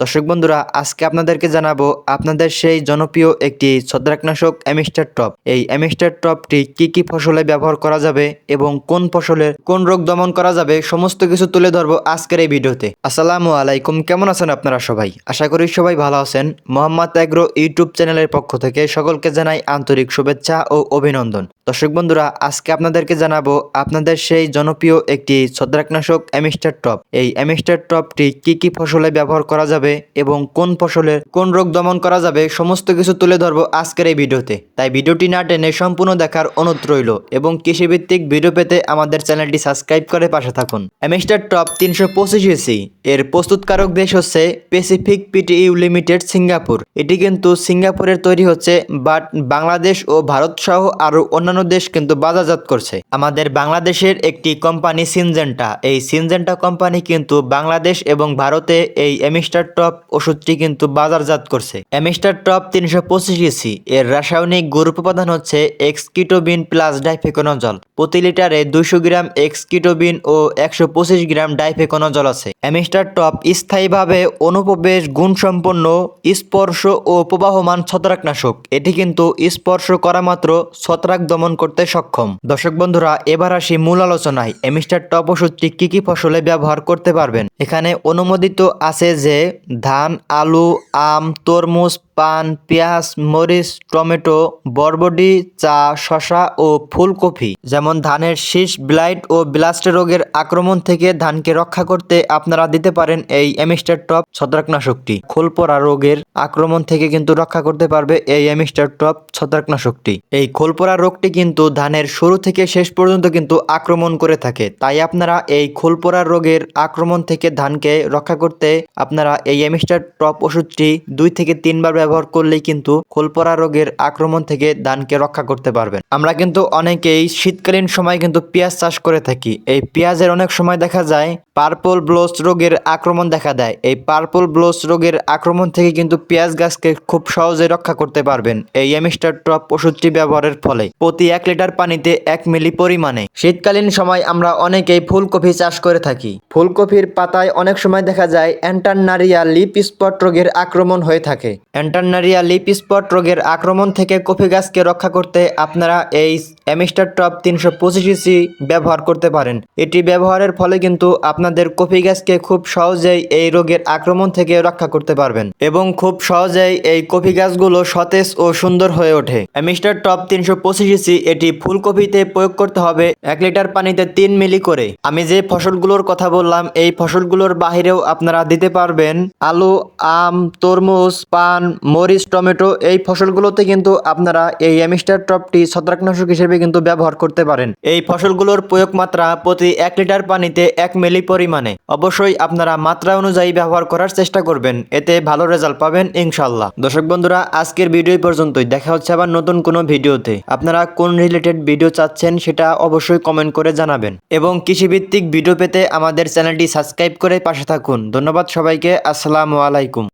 দর্শক বন্ধুরা, আজকে আপনাদেরকে জানাব আপনাদের সেই জনপ্রিয় একটি ছত্রাকনাশক অ্যামিস্টার টপ। এই অ্যামিস্টার টপটি কি কি ফসলে ব্যবহার করা যাবে এবং কোন ফসলের কোন রোগ দমন করা যাবে, সমস্ত কিছু তুলে ধরবো আজকের এই ভিডিওতে। আসসালামু আলাইকুম, কেমন আছেন আপনারা সবাই? আশা করি সবাই ভালো আছেন। মোহাম্মদ এগ্রো ইউটিউব চ্যানেলের পক্ষ থেকে সকলকে জানাই আন্তরিক শুভেচ্ছা ও অভিনন্দন। দর্শক বন্ধুরা, আজকে আপনাদেরকে জানাব আপনাদের সেই জনপ্রিয় একটি ছত্রাকনাশক অ্যামিস্টার টপ। এই অ্যামিস্টার টপটি কি কি ফসলে ব্যবহার করা যাবে এবং কোন ফসলের কোন রোগ দমন করা যাবে, সমস্ত কিছু তুলে ধরবো আজকের এই ভিডিওতে। তাই ভিডিওটি না টেনে সম্পূর্ণ দেখার অনুরোধ রইল এবং কৃষিভিত্তিক ভিডিও পেতে আমাদের চ্যানেলটি সাবস্ক্রাইব করে পাশে থাকুন। অ্যামিস্টার টপ তিনশো পঁচিশ এসি, এর প্রস্তুতকারক দেশ হচ্ছে প্যাসিফিক পিটিইউ লিমিটেড সিঙ্গাপুর। এটি কিন্তু সিঙ্গাপুরের তৈরি হচ্ছে, বাট বাংলাদেশ ও ভারত সহ আরও অন্যান্য দেশ কিন্তু বাজারজাত করছে। আমাদের বাংলাদেশের একটি কোম্পানি সিনজেন্টা। এই সিনজেন্টা কোম্পানি কিন্তু বাংলাদেশ এবং ভারতে এই এমিস্টার টপ ওষুধটি কিন্তু বাজারজাত করছে। এমিস্টার টপ তিনশো পঁচিশ ইসি। এর রাসায়নিক গ্রুপ উপাদান হচ্ছে এক্সকিটোবিন প্লাস ডাইফেকোনজল। প্রতি লিটারে দুইশো গ্রাম এক্সকিটোবিন ও একশো পঁচিশ গ্রাম ডাইফেকোনজল আছে। এমিস্টার টপ স্থায়ীভাবে অনুপ্রবেশ গুণসম্পন্ন স্পর্শ ও প্রবাহমান ছত্রাকনাশক। এটি কিন্তু স্পর্শ করা মাত্র ছত্রাক দমন করতে সক্ষম। দর্শক বন্ধুরা, এবার আসি মূল আলোচনায়। এমিস্টার টপ ওষুধটি কি কি ফসলে ব্যবহার করতে পারবেন? এখানে অনুমোদিত আছে যে ধান, আলু, আম, তরমুজ পান, পেঁয়াজ, মরিচ, টমেটো বরবডি চা শশা ও ফুলকপি। যেমন ধানের শীষ, ব্লাইট ও ব্লাস্ট রোগের আক্রমণ থেকে ধানকে রক্ষা করতে আপনারা দিতে পারেন এই এমিস্টার টপ ছত্রাকনাশকটি। খোলপরা রোগের আক্রমণ থেকে কিন্তু রক্ষা করতে পারবে এই এমিস্টার টপ ছত্রাকনাশকটি। এই খোলপরা রোগটি কিন্তু ধানের শুরু থেকে শেষ পর্যন্ত কিন্তু আক্রমণ করে থাকে। তাই আপনারা এই খোলপরা রোগের আক্রমণ থেকে ধানকে রক্ষা করতে আপনারা এই এমিস্টার টপ ওষুধটি দুই থেকে তিনবার ব্যবহার করলেই কিন্তু খোলপরা রোগের আক্রমণ থেকে ধানকে রক্ষা করতে পারবেন। আমরা কিন্তু অনেকেই শীতকালীন সময় কিন্তু পেঁয়াজ চাষ করে থাকি। এই পেঁয়াজের অনেক সময় দেখা যায় পার্পল ব্লোস রোগের আক্রমণ দেখা দেয়। এই পার্পল ব্লোস রোগের আক্রমণ থেকে কিন্তু পেঁয়াজ গাছকে খুব সহজে রক্ষা করতে পারবেন। এই এমিস্টার টপ ওষুধটি ব্যবহারের ফলে। প্রতি এক লিটার পানিতে এক মিলি পরিমাণে। শীতকালীন সময় আমরা অনেকেই ফুলকপি চাষ করে থাকি। ফুলকপির পাতায় অনেক সময় দেখা যায় অ্যান্টারনারিয়া লিপ স্পট রোগের আক্রমণ হয়ে থাকে। অ্যান্টারনারিয়া লিপ স্পট রোগের আক্রমণ থেকে কফি গাছকে রক্ষা করতে আপনারা এই অ্যামিস্টার টপ তিনশো পঁচিশ পঁচিশি ব্যবহার করতে পারেন। এটি ব্যবহারের ফলে কিন্তু আপনাদের কফি গাছকে খুব সহজেই এই রোগের আক্রমণ থেকে রক্ষা করতে পারবেন এবং খুব সহজেই এই কফি গাছগুলো সতেজ ও সুন্দর হয়ে ওঠে। অ্যামিস্টার টপ তিনশো পঁচিশ পঁচিশি এটি ফুলকপিতে প্রয়োগ করতে হবে এক লিটার পানিতে তিন মিলি করে। আমি যে ফসলগুলোর কথা বললাম, এই ফসলগুলোর বাহিরেও আপনারা দিতে পারবেন আলু, আম, তরমুজ, পান, মরিচ, টমেটো, এই ফসলগুলোতে কিন্তু আপনারা এই অ্যামিস্টার টপটি ছত্রাকনাশক হিসেবে কিন্তু ব্যবহার করতে পারেন। এই ফসলগুলোর প্রয়োগ মাত্রা প্রতি এক লিটার পানিতে এক মিলি পরিমাণে। অবশ্যই আপনারা মাত্রা অনুযায়ী ব্যবহার করার চেষ্টা করবেন। এতে ভালো রেজাল্ট পাবেন ইনশাল্লাহ দর্শক বন্ধুরা, আজকের ভিডিও পর্যন্তই। দেখা হচ্ছে আবার নতুন কোনো ভিডিওতে। আপনারা কোন রিলেটেড ভিডিও চাচ্ছেন সেটা অবশ্যই কমেন্ট করে জানাবেন। এবং কৃষিভিত্তিক ভিডিও পেতে আমাদের চ্যানেলটি সাবস্ক্রাইব করে পাশে থাকুন। ধন্যবাদ সবাইকে। আসসালামু আলাইকুম।